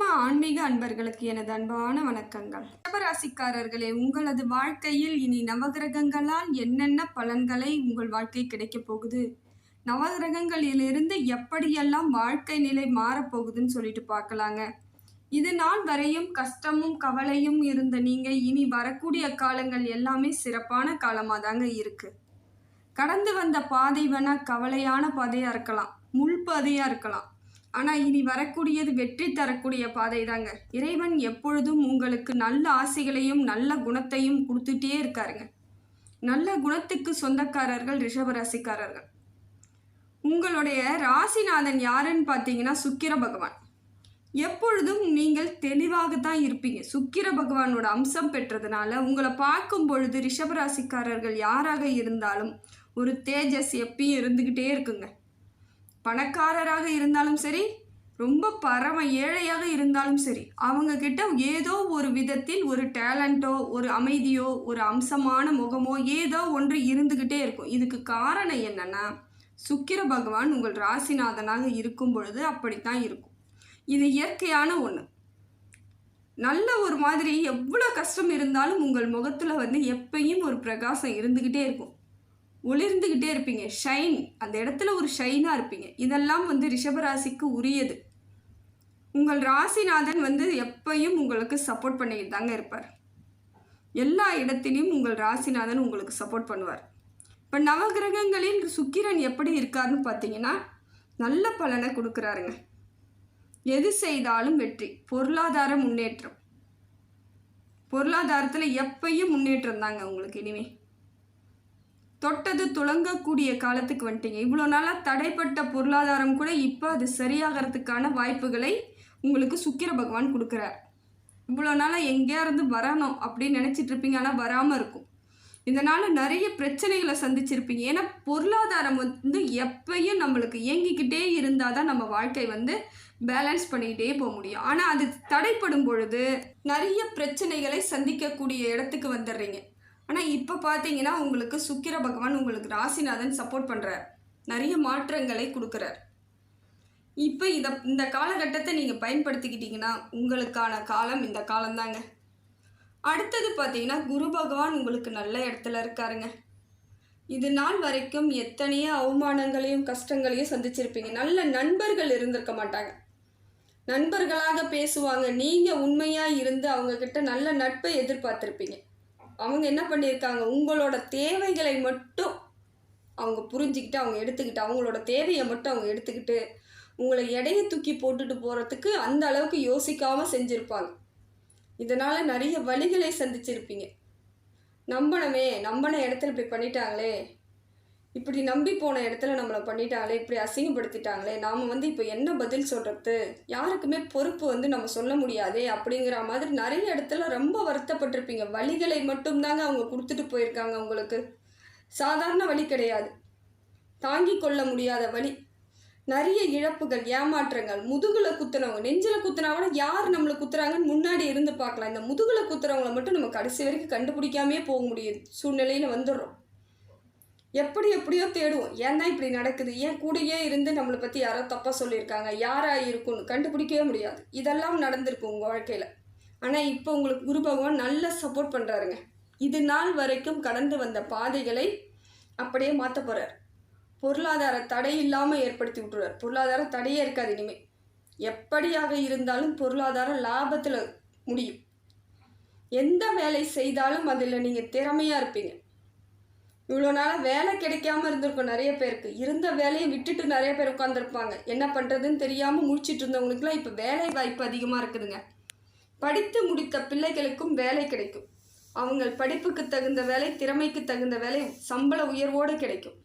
ஆத்மா ஆன்மீக அன்பர்களுக்கு எனது அன்பான வணக்கங்கள். ரிஷபராசிக்காரர்களே உங்களது வாழ்க்கையில் இனி நவகிரகங்களால் என்னென்ன பலன்களை உங்கள் வாழ்க்கை கிடைக்கப் போகுது? நவகிரகங்களிலிருந்து எப்படியெல்லாம் வாழ்க்கை நிலை மாறப்போகுதுன்னு சொல்லிட்டு பார்க்கலாங்க. இது நாள் வரையும் கஷ்டமும் கவலையும் இருந்த நீங்கள் இனி வரக்கூடிய காலங்கள் எல்லாமே சிறப்பான காலமாக தாங்க இருக்குது கடந்து வந்த பாதை வேணா கவலையான பாதையாக இருக்கலாம். முள் பாதையாக இருக்கலாம். ஆனால் இனி வரக்கூடியது வெற்றி தரக்கூடிய பாதை தாங்க இறைவன் எப்பொழுதும் உங்களுக்கு நல்ல ஆசைகளையும் நல்ல குணத்தையும் கொடுத்துட்டே இருக்காருங்க. நல்ல குணத்துக்கு சொந்தக்காரர்கள் ரிஷபராசிக்காரர்கள். உங்களுடைய ராசிநாதன் யாருன்னு பார்த்தீங்கன்னா சுக்கிர பகவான். எப்பொழுதும் நீங்கள் தெளிவாக தான் இருப்பீங்க. சுக்கிர பகவானோட அம்சம் பெற்றதுனால உங்களை பார்க்கும் பொழுது ரிஷபராசிக்காரர்கள் யாராக இருந்தாலும் ஒரு தேஜஸ் எப்பயும் இருந்துக்கிட்டே இருக்குங்க. பணக்காரராக இருந்தாலும் சரி ரொம்ப பரம ஏழையாக இருந்தாலும் சரி அவங்க கிட்ட ஏதோ ஒரு விதத்தில் ஒரு டேலண்ட்டோ ஒரு அமைதியோ ஒரு அம்சமான முகமோ ஏதோ ஒன்று இருந்துக்கிட்டே இருக்கும். இதுக்கு காரணம் என்னென்னா சுக்கிர பகவான் உங்கள் ராசிநாதனாக இருக்கும் பொழுது அப்படித்தான் இருக்கும். இது இயற்கையான ஒன்று நல்ல ஒரு மாதிரி எவ்வளோ கஷ்டம் இருந்தாலும் உங்கள் முகத்தில் வந்து எப்பயும் ஒரு பிரகாசம் இருந்துக்கிட்டே இருக்கும். ஒளிர்ந்துக்கிட்டே இருப்பீங்க. ஷைன் அந்த இடத்துல ஒரு ஷைனாக இருப்பீங்க. இதெல்லாம் வந்து ரிஷபராசிக்கு உரியது. உங்கள் ராசிநாதன் வந்து எப்பயும் உங்களுக்கு சப்போர்ட் பண்ணிக்கிட்டு தாங்க இருப்பார். எல்லா இடத்திலையும் உங்கள் ராசிநாதன் உங்களுக்கு சப்போர்ட் பண்ணுவார். இப்போ நவகிரகங்களில் சுக்கிரன் எப்படி இருக்காருன்னு பார்த்தீங்கன்னா நல்ல பலனை கொடுக்குறாருங்க. எது செய்தாலும் வெற்றி பொருளாதார முன்னேற்றம். பொருளாதாரத்தில் எப்பயும் முன்னேற்றம் தாங்க உங்களுக்கு இனிமே. தொட்டது துளங்கக்கூடிய காலத்துக்கு வந்துட்டீங்க. இவ்வளோ நாளாக தடைப்பட்ட பொருளாதாரம் கூட இப்போ அது சரியாகிறதுக்கான வாய்ப்புகளை உங்களுக்கு சுக்கிர பகவான் கொடுக்குறார். இவ்வளோ நாளாக எங்கேயா இருந்து வரணும் அப்படின்னு நினச்சிட்டு இருப்பீங்க. ஆனால் வராமல் இருக்கும். இதனால் நிறைய பிரச்சனைகளை சந்திச்சிருப்பீங்க. ஏன்னா பொருளாதாரம் வந்து எப்பயும் நம்மளுக்கு இயங்கிக்கிட்டே இருந்தால் தான் நம்ம வாழ்க்கை வந்து பேலன்ஸ் பண்ணிக்கிட்டே போக முடியும். ஆனால் அது தடைப்படும் பொழுது நிறைய பிரச்சனைகளை சந்திக்கக்கூடிய இடத்துக்கு வந்துடுறீங்க. ஆனால் இப்போ பார்த்தீங்கன்னா உங்களுக்கு சுக்கிர பகவான் உங்களுக்கு ராசிநாதன் சப்போர்ட் பண்ணுறார் நிறைய மாற்றங்களை கொடுக்குறார். இப்போ இதை இந்த காலகட்டத்தை நீங்கள் பயன்படுத்திக்கிட்டீங்கன்னா உங்களுக்கான காலம் இந்த காலம்தாங்க. அடுத்தது பார்த்தீங்கன்னா குரு பகவான் உங்களுக்கு நல்ல இடத்துல இருக்காருங்க. இது நாள் வரைக்கும் எத்தனையோ அவமானங்களையும் கஷ்டங்களையும் சந்திச்சிருப்பீங்க. நல்ல நண்பர்கள் இருந்திருக்க மாட்டாங்க. நண்பர்களாக பேசுவாங்க. நீங்கள் உண்மையாக இருந்து அவங்கக்கிட்ட நல்ல நட்பை எதிர்பார்த்துருப்பீங்க. அவங்க என்ன பண்ணியிருக்காங்க? உங்களோட தேவைகளை மட்டும் அவங்க புரிஞ்சுக்கிட்டு அவங்க எடுத்துக்கிட்டு அவங்களோட தேவையை மட்டும் அவங்க எடுத்துக்கிட்டு உங்களை எடையை தூக்கி போட்டுட்டு போகிறதுக்கு அந்த அளவுக்கு யோசிக்காமல் செஞ்சுருப்பாங்க. இதனால் நிறைய வழிகளை சந்திச்சிருப்பீங்க. நம்பணுமே நம்பின இடத்துல இப்படி பண்ணிட்டாங்களே இப்படி நம்பி போன இடத்துல நம்மளை பண்ணிட்டாங்களே இப்படி அசிங்கப்படுத்திட்டாங்களே நாம் வந்து இப்போ என்ன பதில் சொல்கிறது யாருக்குமே பொறுப்பு வந்து நம்ம சொல்ல முடியாதே அப்படிங்கிற மாதிரி நிறைய இடத்துல ரொம்ப வருத்தப்பட்டிருப்பீங்க. வழிகளை மட்டும்தாங்க அவங்க கொடுத்துட்டு போயிருக்காங்க உங்களுக்கு. சாதாரண வழி கிடையாது. தாங்கி கொள்ள முடியாத வழி. நிறைய இழப்புகள் ஏமாற்றங்கள் முதுகில் குத்துனவங்க நெஞ்சில் குத்துனா கூட யார் நம்மளை குத்துறாங்கன்னு முன்னாடி இருந்து பார்க்கலாம். இந்த முதுகில் குத்துறவங்கள மட்டும் நம்ம கடைசி வரைக்கும் கண்டுபிடிக்காமே போக முடியுது. சூழ்நிலையில் வந்துடுறோம். எப்படி எப்படியோ தேடுவோம். ஏன்னா இப்படி நடக்குது? ஏன் கூடயே இருந்து நம்மளை பற்றி யாரோ தப்பாக சொல்லியிருக்காங்க? யாராக இருக்கும்னு கண்டுபிடிக்கவே முடியாது. இதெல்லாம் நடந்திருக்கு உங்கள் வாழ்க்கையில். ஆனால் இப்போ உங்களுக்கு குரு பகவான் நல்ல சப்போர்ட் பண்ணுறாருங்க இது நாள் வரைக்கும் கடந்து வந்த பாதைகளை அப்படியே மாற்ற போகிறார் பொருளாதார தடை இல்லாமல் ஏற்படுத்தி விட்டுருவார். பொருளாதார தடையே இருக்காது இனிமேல் எப்படியாக இருந்தாலும் பொருளாதார லாபத்தில் முடியும். எந்த வேலை செய்தாலும் அதில் நீங்கள் திறமையாக இருப்பீங்க. இவ்வளோ நாளாக வேலை கிடைக்காம இருந்திருக்கும் நிறைய பேருக்கு. இருந்த வேலையை விட்டுட்டு நிறைய பேர் உட்காந்துருப்பாங்க என்ன பண்ணுறதுன்னு தெரியாமல் முடிச்சிட்டு இருந்தவங்களுக்குலாம் இப்போ வேலை வாய்ப்பு அதிகமாக இருக்குதுங்க. படித்து முடித்த பிள்ளைகளுக்கும் வேலை கிடைக்கும். அவங்க படிப்புக்கு தகுந்த வேலை திறமைக்கு தகுந்த வேலை சம்பள உயர்வோடு கிடைக்கும்.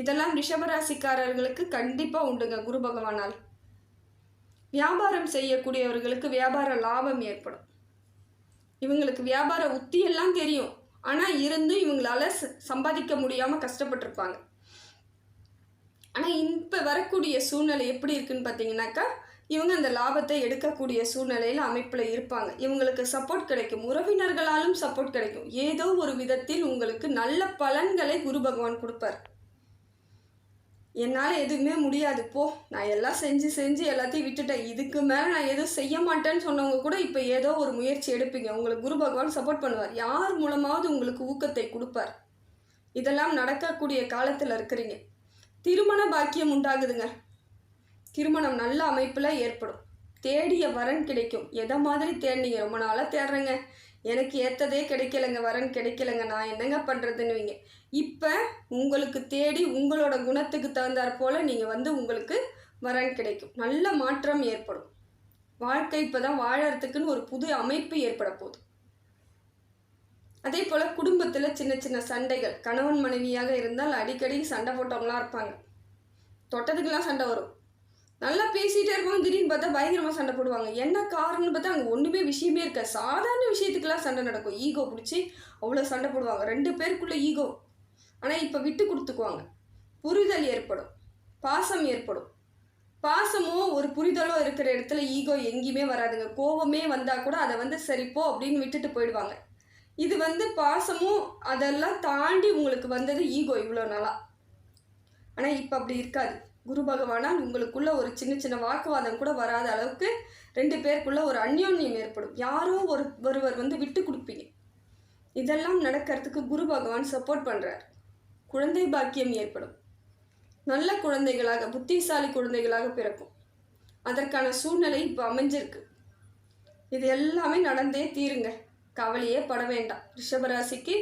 இதெல்லாம் ரிஷபராசிக்காரர்களுக்கு கண்டிப்பாக உண்டுங்க குரு பகவானால். வியாபாரம் செய்யக்கூடியவர்களுக்கு வியாபார லாபம் ஏற்படும். இவங்களுக்கு வியாபார உத்தியெல்லாம் தெரியும். ஆனால் இருந்தும் இவங்களால ச- சம்பாதிக்க முடியாமல் கஷ்டப்பட்டிருப்பாங்க. ஆனால் இப்போ வரக்கூடிய சூழ்நிலை எப்படி இருக்குன்னு பார்த்தீங்கன்னாக்கா இவங்க அந்த லாபத்தை எடுக்கக்கூடிய சூழ்நிலையில் அமைப்பில் இருப்பாங்க. இவங்களுக்கு சப்போர்ட் கிடைக்கும். உறவினர்களாலும் சப்போர்ட் கிடைக்கும். ஏதோ ஒரு விதத்தில் உங்களுக்கு நல்ல பலன்களை குரு பகவான் கொடுப்பார். என்னால் எதுவுமே முடியாது. போ நான் எல்லாம் செஞ்சு செஞ்சு எல்லாத்தையும் விட்டுட்டேன். இதுக்கு மேலே நான் எதுவும் செய்ய மாட்டேன்னு சொன்னவங்க கூட இப்போ ஏதோ ஒரு முயற்சி எடுப்பீங்க. உங்களுக்கு குரு பகவான் சப்போர்ட் பண்ணுவார். யார் மூலமாவது உங்களுக்கு ஊக்கத்தை கொடுப்பார். இதெல்லாம் நடக்கக்கூடிய காலத்தில் இருக்கிறீங்க. திருமண பாக்கியம் உண்டாகுதுங்க. திருமணம் நல்ல அமைப்பில் ஏற்படும். தேடிய வரன் கிடைக்கும். எதை மாதிரி தேடினீங்க? ரொம்ப நாளாக தேடுறேங்க. எனக்கு ஏற்றதே கிடைக்கலங்க வரன் கிடைக்கலங்க நான் என்னங்க பண்ணுறதுன்னுவீங்க இப்போ உங்களுக்கு தேடி உங்களோட குணத்துக்கு தகுந்தாற் போல் நீங்கள் வந்து உங்களுக்கு வரன் கிடைக்கும். நல்ல மாற்றம் ஏற்படும். வாழ்க்கை இப்போ தான் வாழறதுக்குன்னு ஒரு புது அமைப்பு ஏற்பட போகுது. அதே போல் குடும்பத்தில் சின்ன சின்ன சண்டைகள். கணவன் மனைவியாக இருந்தால் அடிக்கடி சண்டை போட்டவங்களாம் இருப்பாங்க. தொட்டதுக்கெல்லாம் சண்டை வரும். நல்லா பேசிகிட்டே இருப்பாங்க திடீர்னு பார்த்தா பயங்கரமாக சண்டை போடுவாங்க. என்ன காரணம்னு பார்த்தா அங்கே ஒன்றுமே விஷயமே இருக்க. சாதாரண விஷயத்துக்கெல்லாம் சண்டை நடக்கும். ஈகோ பிடிச்சி அவ்வளோ சண்டை போடுவாங்க. ரெண்டு பேருக்குள்ள ஈகோ. ஆனால் இப்போ விட்டு கொடுத்துக்குவாங்க. புரிதல் ஏற்படும். பாசம் ஏற்படும். பாசமோ ஒரு புரிதலோ இருக்கிற இடத்துல ஈகோ எங்கேயுமே வராதுங்க. கோபமே வந்தால் கூட அதை வந்து சரிப்போ அப்படின்னு விட்டுட்டு போயிடுவாங்க. இது வந்து பாசமும் அதெல்லாம் தாண்டி உங்களுக்கு வந்தது ஈகோ இவ்வளோ நாளாக ஆனால் இப்போ அப்படி இருக்காது. குரு பகவானால் உங்களுக்குள்ள ஒரு சின்ன சின்ன வாக்குவாதம் கூட வராத அளவுக்கு ரெண்டு பேருக்குள்ள ஒரு அந்யோன்யம் ஏற்படும். யாரோ ஒரு ஒருவர் வந்து விட்டு கொடுப்பீங்க. இதெல்லாம் நடக்கிறதுக்கு குரு பகவான் சப்போர்ட் பண்ணுறார் குழந்தை பாக்கியம் ஏற்படும். நல்ல குழந்தைகளாக புத்திசாலி குழந்தைகளாக பிறக்கும். அதற்கான சூழ்நிலை இப்போ அமைஞ்சிருக்கு. இது எல்லாமே நடந்தே தீருங்க. கவலையே பட வேண்டாம். ரிஷபராசிக்கு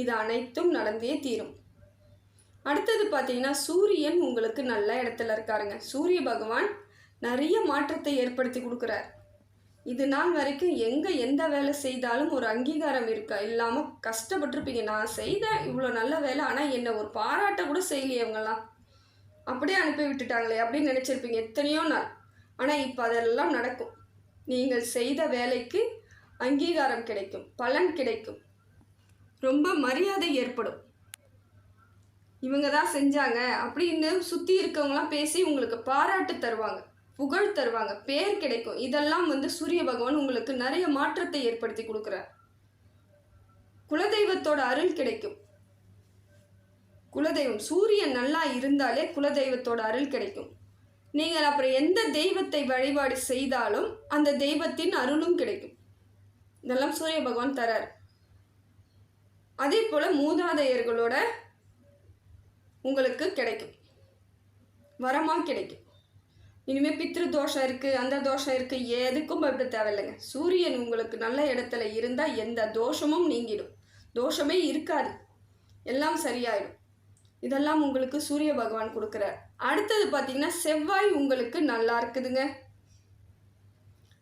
இது அனைத்தும் நடந்தே தீரும். அடுத்தது பார்த்தீங்கன்னா சூரியன் உங்களுக்கு நல்ல இடத்துல இருக்காருங்க. சூரிய பகவான் நிறைய மாற்றத்தை ஏற்படுத்தி கொடுக்குறார். இது நாள் வரைக்கும் எங்கே எந்த வேலை செய்தாலும் ஒரு அங்கீகாரம் இருக்கா? இல்லாமல் கஷ்டப்பட்டிருப்பீங்க. நான் செய்தேன் இவ்வளோ நல்ல வேலை ஆனால் என்னை ஒரு பாராட்ட கூட செய்யலையே இவங்கெல்லாம் அப்படியே அனுப்பி விட்டுட்டாங்களே அப்படின்னு நினச்சிருப்பீங்க எத்தனையோ நாள். ஆனால் இப்போ அதெல்லாம் நடக்கும். நீங்கள் செய்த வேலைக்கு அங்கீகாரம் கிடைக்கும் பலன் கிடைக்கும். ரொம்ப மரியாதை ஏற்படும். இவங்க தான் செஞ்சாங்க அப்படின்னு சுற்றி இருக்கவங்களாம் பேசி உங்களுக்கு பாராட்டு தருவாங்க புகழ் தருவாங்க பேர் கிடைக்கும். இதெல்லாம் வந்து சூரிய பகவான் உங்களுக்கு நிறைய மாற்றத்தை ஏற்படுத்தி கொடுக்குறார். குலதெய்வத்தோட அருள் கிடைக்கும். குலதெய்வம் சூரியன் நல்லா இருந்தாலே குலதெய்வத்தோட அருள் கிடைக்கும். நீங்கள் அப்புறம் எந்த தெய்வத்தை வழிபாடு செய்தாலும் அந்த தெய்வத்தின் அருளும் கிடைக்கும். இதெல்லாம் சூரிய பகவான் தரார். அதே போல் மூதாதையர்களோட உங்களுக்கு கிடைக்கும். வரமாக கிடைக்கும். இனிமேல் பித்ரு தோஷம் இருக்குது அந்த தோஷம் இருக்குது எதுக்கும் பயப்பட தேவையில்லைங்க. சூரியன் உங்களுக்கு நல்ல இடத்துல இருந்தால் எந்த தோஷமும் நீங்கிடும். தோஷமே இருக்காது. எல்லாம் சரியாயிடும். இதெல்லாம் உங்களுக்கு சூரிய பகவான் கொடுக்குறார் அடுத்தது பார்த்தீங்கன்னா செவ்வாய் உங்களுக்கு நல்லா இருக்குதுங்க.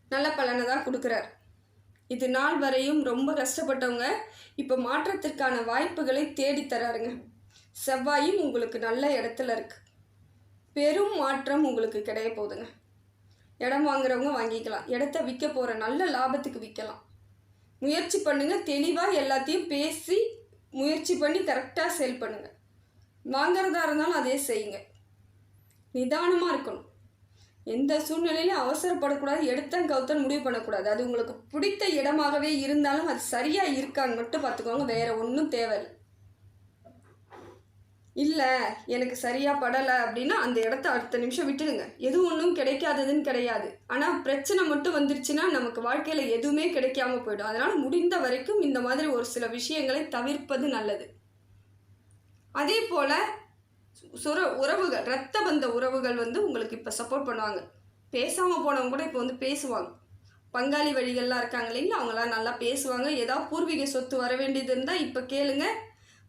நல்ல பலனை தான் கொடுக்குறார். இது நாள் வரையும் ரொம்ப கஷ்டப்பட்டவங்க இப்போ மாற்றத்திற்கான வாய்ப்புகளை தேடித் தராருங்க. செவ்வாயும் உங்களுக்கு நல்ல இடத்துல இருக்கு. பெரும் மாற்றம் உங்களுக்கு கிடைய போகுதுங்க. இடம் வாங்குறவங்க வாங்கிக்கலாம். இடத்த விற்க போகிற நல்ல லாபத்துக்கு விற்கலாம். முயற்சி பண்ணுங்க. தெளிவாக எல்லாத்தையும் பேசி முயற்சி பண்ணி கரெக்டாக சேல் பண்ணுங்க. வாங்குறதா இருந்தாலும் அதே செய்யுங்க. நிதானமாக இருக்கணும். எந்த சூழ்நிலையிலும் அவசரப்படக்கூடாது. எடுத்தன் கவுத்தன் முடிவு பண்ணக்கூடாது. அது உங்களுக்கு பிடித்த இடமாகவே இருந்தாலும் அது சரியாக இருக்கான்னு மட்டும் பார்த்துக்கோங்க. வேறு ஒன்றும் தேவையில்லை. இல்லை எனக்கு சரியாக படலை அப்படின்னா அந்த இடத்த அடுத்த நிமிஷம் விட்டுடுங்க. எது ஒன்றும் கிடைக்காததுன்னு கிடையாது. ஆனால் பிரச்சனை மட்டும் வந்துருச்சுன்னா நமக்கு வாழ்க்கையில் எதுவுமே கிடைக்காம போயிடும். அதனால் முடிந்த வரைக்கும் இந்த மாதிரி ஒரு சில விஷயங்களை தவிர்ப்பது நல்லது. அதே போல் சுர உறவுகள் ரத்த பந்த உறவுகள் வந்து உங்களுக்கு இப்போ சப்போர்ட் பண்ணுவாங்க. பேசாமல் போனவங்க கூட இப்போ வந்து பேசுவாங்க. பங்காளி வழிகள்லாம் இருக்காங்க இல்லைங்களா? அவங்களாம் நல்லா பேசுவாங்க. ஏதாவது பூர்வீக சொத்து வர வேண்டியது இருந்தால் இப்போ கேளுங்கள்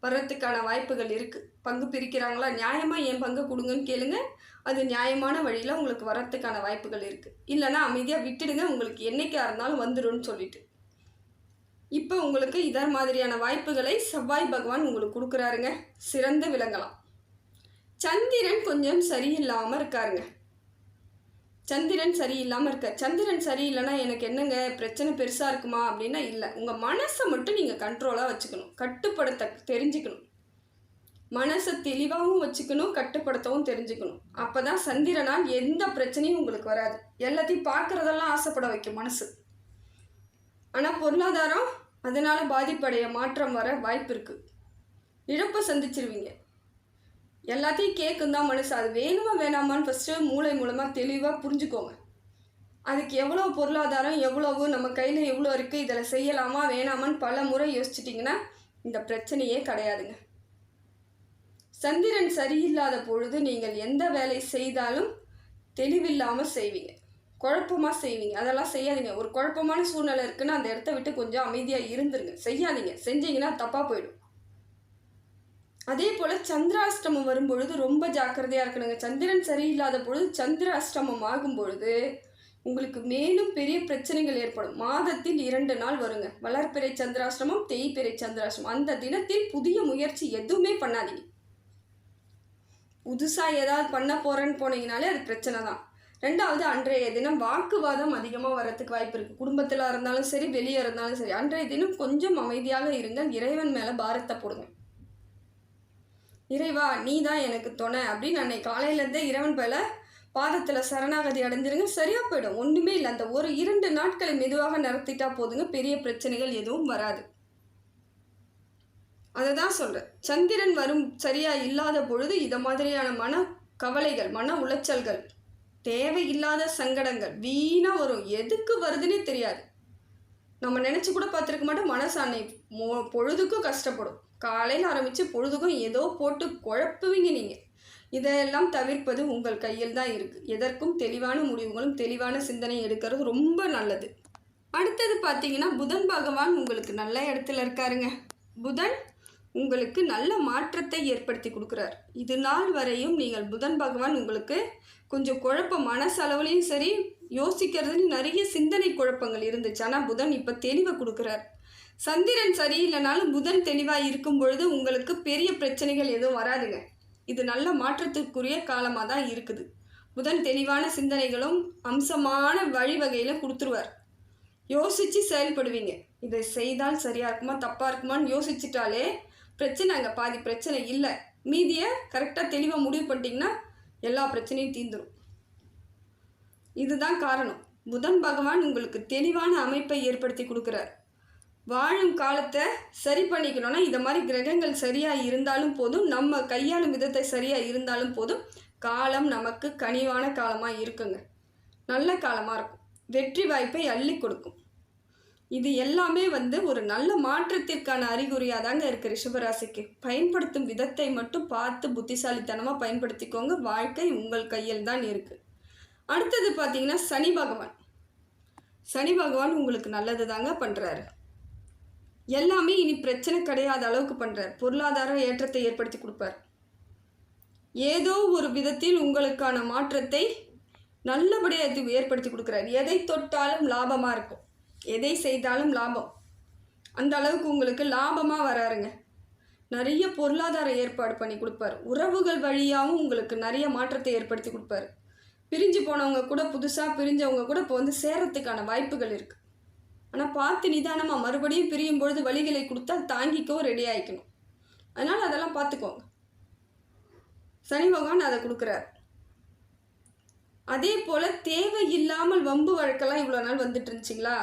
வர்றதுக்கான வாய்ப்புகள் இருக்குது பங்கு பிரிக்கிறாங்களா? நியாயமாக என் பங்கு கொடுங்கன்னு கேளுங்க. அது நியாயமான வழியில் உங்களுக்கு வர்றதுக்கான வாய்ப்புகள் இருக்குது இல்லைனா அமைதியாக விட்டுடுங்க. உங்களுக்கு என்றைக்காக இருந்தாலும் வந்துடும் சொல்லிட்டு. இப்போ உங்களுக்கு இதர் மாதிரியான வாய்ப்புகளை செவ்வாய் பகவான் உங்களுக்கு கொடுக்குறாருங்க. சிறந்து விளங்கலாம். சந்திரன் கொஞ்சம் சரியில்லாமல் இருக்காருங்க. சந்திரன் சரியில்லாமல் இருக்க. சந்திரன் சரியில்லைன்னா எனக்கு என்னங்க? பிரச்சனை பெருசாக இருக்குமா? அப்படின்னா இல்லை. உங்கள் மனசை மட்டும் நீங்கள் கண்ட்ரோலாக வச்சுக்கணும். கட்டுப்படுத்த தெரிஞ்சுக்கணும். மனசை தெளிவாகவும் வச்சுக்கணும் கட்டுப்படுத்தவும் தெரிஞ்சுக்கணும். அப்போ தான் சந்திரனால் எந்த பிரச்சனையும் உங்களுக்கு வராது. எல்லாத்தையும் பார்க்குறதெல்லாம் ஆசைப்பட வைக்கும் மனசு. ஆனால் பொருளாதாரம் அதனால் பாதிப்படைய மாற்றம் வர வாய்ப்பு இருக்குது இழப்பை சந்திச்சிருவீங்க. எல்லாத்தையும் கேட்கும் தான் மனசு. அது வேணுமா வேணாமான்னு ஃபஸ்ட்டு மூளை மூலமாக தெளிவாக புரிஞ்சுக்கோங்க. அதுக்கு எவ்வளோ பொருளாதாரம் எவ்வளவு நம்ம கையில் எவ்வளோ இருக்குது இதில் செய்யலாமா வேணாமான்னு பல முறை யோசிச்சிட்டிங்கன்னா இந்த பிரச்சனையே கிடையாதுங்க. சந்திரன் சரியில்லாத பொழுது நீங்கள் எந்த வேலை செய்தாலும் தெளிவில்லாமல் செய்வீங்க. குழப்பமாக செய்வீங்க. அதெல்லாம் செய்யாதீங்க. ஒரு குழப்பமான சூழ்நிலை இருக்குன்னா அந்த இடத்த விட்டு கொஞ்சம் அமைதியாக இருந்துருங்க. செய்யாதீங்க. செஞ்சீங்கன்னா தப்பாக போயிடும். அதே போல் சந்திராஷ்டமம் வரும்பொழுது ரொம்ப ஜாக்கிரதையாக இருக்கணுங்க. சந்திரன் சரியில்லாத பொழுது சந்திராஷ்டமம் ஆகும் பொழுது உங்களுக்கு மேலும் பெரிய பிரச்சனைகள் ஏற்படும். மாதத்தில் இரண்டு நாள் வருங்க. வளர்ப்பிறை சந்திராஷ்டமம் தேய்பிறை சந்திராசிரமம் அந்த தினத்தில் புதிய முயற்சி எதுவுமே பண்ணாதீங்க. புதுசாக ஏதாவது பண்ண போகிறேன்னு போனீங்கனாலே அது பிரச்சனை தான். ரெண்டாவது அன்றைய தினம் வாக்குவாதம் அதிகமாக வரத்துக்கு வாய்ப்பு இருக்குது குடும்பத்தில் இருந்தாலும் சரி வெளியே இருந்தாலும் சரி அன்றைய தினம் கொஞ்சம் அமைதியாக இருங்கள். இறைவன் மேலே பாரத்தை போடுங்க. இறைவா நீ தான் எனக்கு துணை அப்படின்னு அன்னைக்கு காலையிலேருந்தே இறைவன் மேலே பாதத்தில் சரணாகதி அடைஞ்சிருங்க. சரியாக போயிடும். ஒன்றுமே இல்லை. அந்த ஒரு இரண்டு நாட்களை மெதுவாக நடத்திட்டா போதுங்க. பெரிய பிரச்சனைகள் எதுவும் வராது. அதை தான் சொல்கிறேன் சந்திரன் வரும் சரியாக இல்லாத பொழுது இதை மாதிரியான மன கவலைகள் மன உளைச்சல்கள் தேவையில்லாத சங்கடங்கள் வீணாக வரும். எதுக்கு வருதுன்னே தெரியாது. நம்ம நினச்சி கூட பார்த்துருக்க மாட்டோம். மனசு அன்னை மொ பொழுதுக்கும் கஷ்டப்படும். காலையில் ஆரம்பித்து பொழுதுக்கும் ஏதோ போட்டு குழப்புவீங்க நீங்கள் இதையெல்லாம் தவிர்ப்பது உங்கள் கையில் தான் இருக்குது எதற்கும் தெளிவான முடிவுகளும் தெளிவான சிந்தனை எடுக்கிறது ரொம்ப நல்லது. அடுத்தது பார்த்தீங்கன்னா புதன் பகவான் உங்களுக்கு நல்ல இடத்துல இருக்காருங்க. புதன் உங்களுக்கு நல்ல மாற்றத்தை ஏற்படுத்தி கொடுக்குறார். இது நாள் வரையும் நீங்கள் புதன் பகவான் உங்களுக்கு கொஞ்சம் குழப்பம் மனசளவுலேயும் சரி யோசிக்கிறதுலையும் நிறைய சிந்தனை குழப்பங்கள் இருந்துச்சு. ஆனால் புதன் இப்போ தெளிவை கொடுக்குறார். சந்திரன் சரியில்லைனாலும் புதன் தெளிவாக இருக்கும் பொழுது உங்களுக்கு பெரிய பிரச்சனைகள் எதுவும் வராதுங்க. இது நல்ல மாற்றத்துக்குரிய காலமாக தான் இருக்குது. புதன் தெளிவான சிந்தனைகளும் அம்சமான வழிவகையில் கொடுத்துருவார். யோசித்து செயல்படுவீங்க. இதை செய்தால் சரியாக இருக்குமா தப்பாக இருக்குமான்னு யோசிச்சிட்டாலே பிரச்சனை அங்கே பாதி பிரச்சனை இல்லை. மீதியை கரெக்டாக தெளிவாக முடிவு பண்ணிட்டீங்கன்னா எல்லா பிரச்சனையும் தீந்துடும் இதுதான் காரணம். புதன் பகவான் உங்களுக்கு தெளிவான அமைப்பை ஏற்படுத்தி கொடுக்குறார். வாழும் காலத்தை சரி பண்ணிக்கணும்னா இந்த மாதிரி கிரகங்கள் சரியாக இருந்தாலும் போதும் நம்ம கையாளும் விதத்தை சரியாக இருந்தாலும் போதும் காலம் நமக்கு கனிவான காலமாக இருக்குங்க. நல்ல காலமாக இருக்கும். வெற்றி வாய்ப்பை அள்ளி கொடுக்கும். இது எல்லாமே வந்து ஒரு நல்ல மாற்றத்திற்கான அறிகுறியாக தாங்க இருக்குது ரிஷபராசிக்கு. பயன்படுத்தும் விதத்தை மட்டும் பார்த்து புத்திசாலித்தனமாக பயன்படுத்திக்கோங்க. வாழ்க்கை உங்கள் கையில் தான் இருக்குது அடுத்தது பார்த்தீங்கன்னா சனி பகவான். சனி பகவான் உங்களுக்கு நல்லது தாங்க பண்ணுறாரு எல்லாமே இனி பிரச்சனை கிடையாத அளவுக்கு பண்ணுறார் பொருளாதார ஏற்றத்தை ஏற்படுத்தி கொடுப்பார். ஏதோ ஒரு விதத்தில் உங்களுக்கான மாற்றத்தை நல்லபடியாக இது ஏற்படுத்தி கொடுக்குறார். எதை தொட்டாலும் லாபமாக இருக்கும். எதை செய்தாலும் லாபம். அந்த அளவுக்கு உங்களுக்கு லாபமாக வராருங்க. நிறைய பொருளாதார ஏற்பாடு பண்ணி கொடுப்பார். உறவுகள் வழியாகவும் உங்களுக்கு நிறைய மாற்றத்தை ஏற்படுத்தி கொடுப்பாரு. பிரிஞ்சு போனவங்க கூட புதுசாக பிரிஞ்சவங்க கூட இப்போ வந்து சேரத்துக்கான வாய்ப்புகள் இருக்குது ஆனால் பார்த்து நிதானமாக மறுபடியும் பிரியும் பொழுது வழிகளை கொடுத்தா தாங்கிக்கவும் ரெடி ஆகிக்கணும் அதனால் அதெல்லாம் பார்த்துக்கோங்க. சனி பகவான் அதை கொடுக்குறார். அதே போல் தேவை இல்லாமல் வம்பு வழக்கெல்லாம் இவ்வளோ நாள் வந்துட்டு இருந்துச்சிங்களா?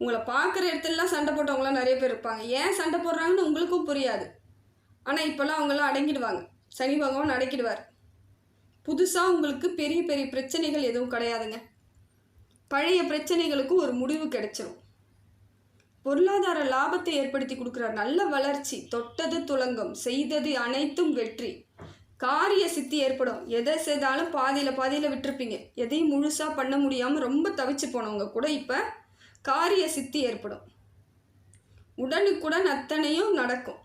உங்களை பார்க்குற இடத்துலலாம் சண்டை போட்டவங்களாம் நிறைய பேர் இருப்பாங்க. ஏன் சண்டை போடுறாங்கன்னு உங்களுக்கும் புரியாது. ஆனால் இப்போல்லாம் அவங்களாம் அடங்கிடுவாங்க. சனி பகவான் அடக்கிடுவார். புதுசாக உங்களுக்கு பெரிய பெரிய பிரச்சனைகள் எதுவும் கிடையாதுங்க. பழைய பிரச்சனைகளுக்கும் ஒரு முடிவு கிடைச்சிரும். பொருளாதார லாபத்தை ஏற்படுத்தி கொடுக்குறார் நல்ல வளர்ச்சி தொட்டது துலங்கம் செய்தது அனைத்தும் வெற்றி. காரிய சித்தி ஏற்படும். எதை செய்தாலும் பாதியில் பாதியில் விட்டுருப்பீங்க. எதையும் முழுசாக பண்ண முடியாமல் ரொம்ப தவிச்சு போனவங்க கூட இப்போ காரிய சித்தி ஏற்படும். உடனுக்குடன் அத்தனையும் நடக்கும்.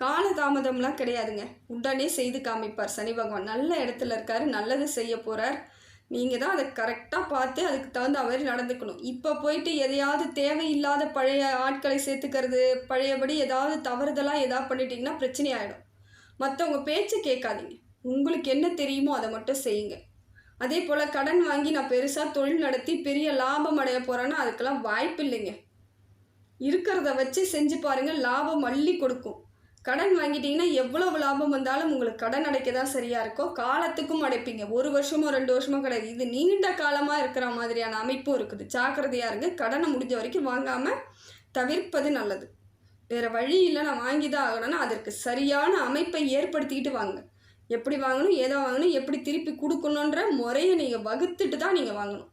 காலதாமதம்லாம் கிடையாதுங்க. உடனே செய்து காமிப்பார் சனி பகவான். நல்ல இடத்துல இருக்காரு நல்லது செய்ய போகிறார் நீங்கள் தான் அதை கரெக்டாக பார்த்து அதுக்கு தகுந்த மாதிரி நடந்துக்கணும். இப்போ போயிட்டு எதையாவது தேவையில்லாத பழைய ஆட்களை சேர்த்துக்கிறது பழையபடி ஏதாவது தவறுதலாக ஏதாவது பண்ணிட்டீங்கன்னா பிரச்சனை ஆகிடும் மற்றவங்க பேச்சை கேட்காதீங்க. உங்களுக்கு என்ன தெரியுமோ அதை மட்டும் செய்யுங்க. அதே போல் கடன் வாங்கி நான் பெருசாக தொழில் நடத்தி பெரிய லாபம் அடைய போகிறேன்னா அதுக்கெல்லாம் வாய்ப்பு இல்லைங்க இருக்கிறத வச்சு செஞ்சு பாருங்கள் லாபம் அள்ளி கொடுக்கும். கடன் வாங்கிட்டீங்கன்னா எவ்வளவு லாபம் வந்தாலும் உங்களுக்கு கடன் அடைக்க தான் சரியாக இருக்கும் காலத்துக்கும் அடைப்பீங்க. ஒரு வருஷமோ ரெண்டு வருஷமோ கிடையாது. இது நீண்ட காலமாக இருக்கிற மாதிரியான அமைப்பும் இருக்குது. ஜாக்கிரதையாக இருங்க. கடனை முடிஞ்ச வரைக்கும் வாங்காமல் தவிர்ப்பது நல்லது. வேறு வழி இல்லை நான் வாங்கி தான் ஆகணும்னா அதற்கு சரியான அமைப்பை ஏற்படுத்திக்கிட்டு வாங்க. எப்படி வாங்கணும் ஏதோ வாங்கணும் எப்படி திருப்பி கொடுக்கணுன்ற முறையை நீங்கள் வகுத்துட்டு தான் நீங்கள் வாங்கணும்.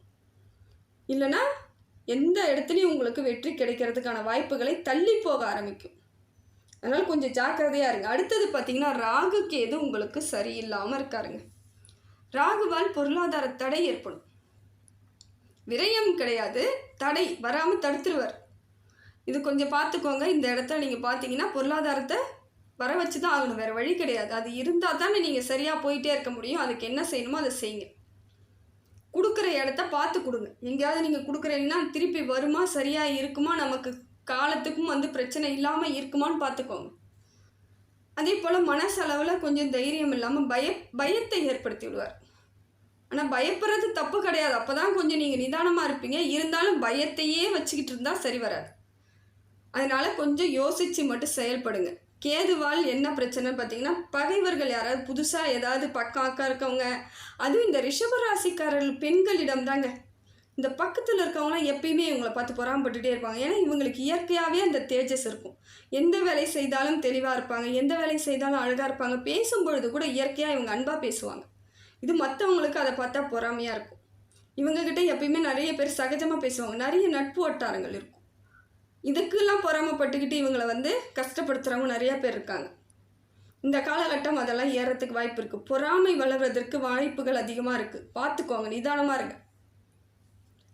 இல்லைன்னா எந்த இடத்துலையும் உங்களுக்கு வெற்றி கிடைக்கிறதுக்கான வாய்ப்புகளை தள்ளி போக ஆரம்பிக்கும். அதனால் கொஞ்சம் ஜாக்கிரதையாக இருங்க. அடுத்தது பார்த்தீங்கன்னா ராகு கேது உங்களுக்கு சரியில்லாமல் இருக்காருங்க. ராகுவால் பொருளாதார தடை ஏற்படும். விரயம் கிடையாது. தடை வராமல் தடுத்துருவார். இது கொஞ்சம் பார்த்துக்கோங்க இந்த இடத்துல நீங்கள் பார்த்தீங்கன்னா பொருளாதாரத்தை வர வச்சு தான் ஆகணும். வேறு வழி கிடையாது. அது இருந்தால் தானே நீங்கள் சரியாக போயிட்டே இருக்க முடியும். அதுக்கு என்ன செய்யணுமோ அதை செய்யுங்க. கொடுக்குற இடத்த பார்த்து கொடுங்க. எங்கேயாவது நீங்கள் கொடுக்குறீங்கன்னா திருப்பி வருமா சரியாக இருக்குமா நமக்கு காலத்துக்கும் வந்து பிரச்சனை இல்லாமல் இருக்குமான்னு பார்த்துக்கோங்க அதே போல் மனசளவில் கொஞ்சம் தைரியம் இல்லாமல் பய பயத்தை ஏற்படுத்தி விடுவார். ஆனால் பயப்படுறது தப்பு கிடையாது. அப்போ தான் கொஞ்சம் நீங்கள் நிதானமாக இருப்பீங்க. இருந்தாலும் பயத்தையே வச்சுக்கிட்டு இருந்தால் சரி வராது. அதனால் கொஞ்சம் யோசித்து மட்டும் செயல்படுங்க. கேதுவால் என்ன பிரச்சனைன்னு பார்த்தீங்கன்னா பகைவர்கள் யாராவது புதுசாக ஏதாவது பக்கம் அக்கா இருக்கவங்க அதுவும் இந்த ரிஷபராசிக்காரர்கள் பெண்களிடம் தாங்க. இந்த பக்கத்தில் இருக்கவங்களாம் எப்பயுமே இவங்களை பார்த்து பொறாமப்பட்டுட்டே இருப்பாங்க. ஏன்னா இவங்களுக்கு இயற்கையாகவே அந்த தேஜஸ் இருக்கும். எந்த வேலை செய்தாலும் தெளிவாக இருப்பாங்க. எந்த வேலை செய்தாலும் அழகாக இருப்பாங்க. பேசும்பொழுது கூட இயற்கையாக இவங்க அன்பாக பேசுவாங்க. இது மற்றவங்களுக்கு அதை பார்த்தா பொறாமையாக இருக்கும். இவங்கக்கிட்ட எப்பயுமே நிறைய பேர் சகஜமாக பேசுவாங்க. நிறைய நட்பு வட்டாரங்கள் இருக்கும். இதுக்கெல்லாம் பொறாமப்பட்டுக்கிட்டு இவங்களை வந்து கஷ்டப்படுத்துகிறவங்க நிறையா பேர் இருக்காங்க. இந்த காலகட்டம் அதெல்லாம் ஏறத்துக்கு வாய்ப்பு இருக்குது பொறாமை வளர்வதற்கு வாய்ப்புகள் அதிகமாக இருக்குது பார்த்துக்கோங்க. நிதானமாக இருங்க.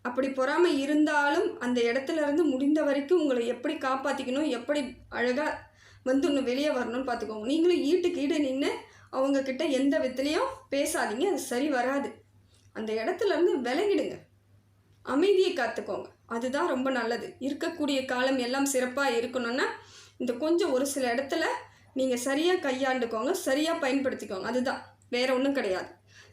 அப்படி பொறாமை இருந்தாலும் அந்த இடத்துல இருந்து முடிந்த வரைக்கும் உங்களை எப்படி காப்பாற்றிக்கணும் எப்படி அழகாக வந்து ஒன்று வெளியே வரணும்னு பார்த்துக்கோங்க நீங்களும் ஈட்டுக்கு ஈடு நின்று அவங்கக்கிட்ட எந்த விதத்துலேயும் பேசாதீங்க அது சரி வராது. அந்த இடத்துலேருந்து விலகிடுங்க. அமைதியை காத்துக்கோங்க. அதுதான் ரொம்ப நல்லது. இருக்கக்கூடிய காலம் எல்லாம் சிறப்பாக இருக்கணும்னா இந்த கொஞ்சம் ஒரு சில இடத்துல நீங்கள் சரியாக கையாண்டுக்கோங்க சரியாக பயன்படுத்திக்கோங்க. அதுதான். வேற ஒன்றும் கிடையாது.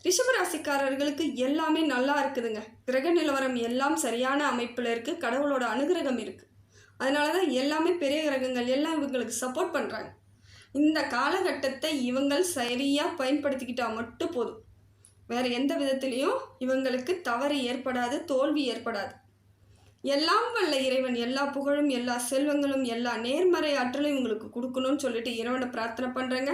ரிஷபராசிக்காரர்களுக்கு எல்லாமே நல்லா இருக்குதுங்க. கிரக நிலவரம் எல்லாம் சரியான அமைப்பில் இருக்குது கடவுளோட அனுகிரகம் இருக்குது அதனால தான் எல்லாமே பெரிய கிரகங்கள் எல்லாம் இவங்களுக்கு சப்போர்ட் பண்ணுறாங்க இந்த காலகட்டத்தை இவங்கள் சரியாக பயன்படுத்திக்கிட்டால் மட்டும் போதும். வேறு எந்த விதத்துலேயும் இவங்களுக்கு தவறு ஏற்படாது தோல்வி ஏற்படாது. எல்லாம் வல்ல இறைவன் எல்லா புகழும் எல்லா செல்வங்களும் எல்லா நேர்மறை ஆற்றலும் இவங்களுக்கு கொடுக்கணும்னு சொல்லிட்டு இறைவனை பிரார்த்தனை பண்ணுறேங்க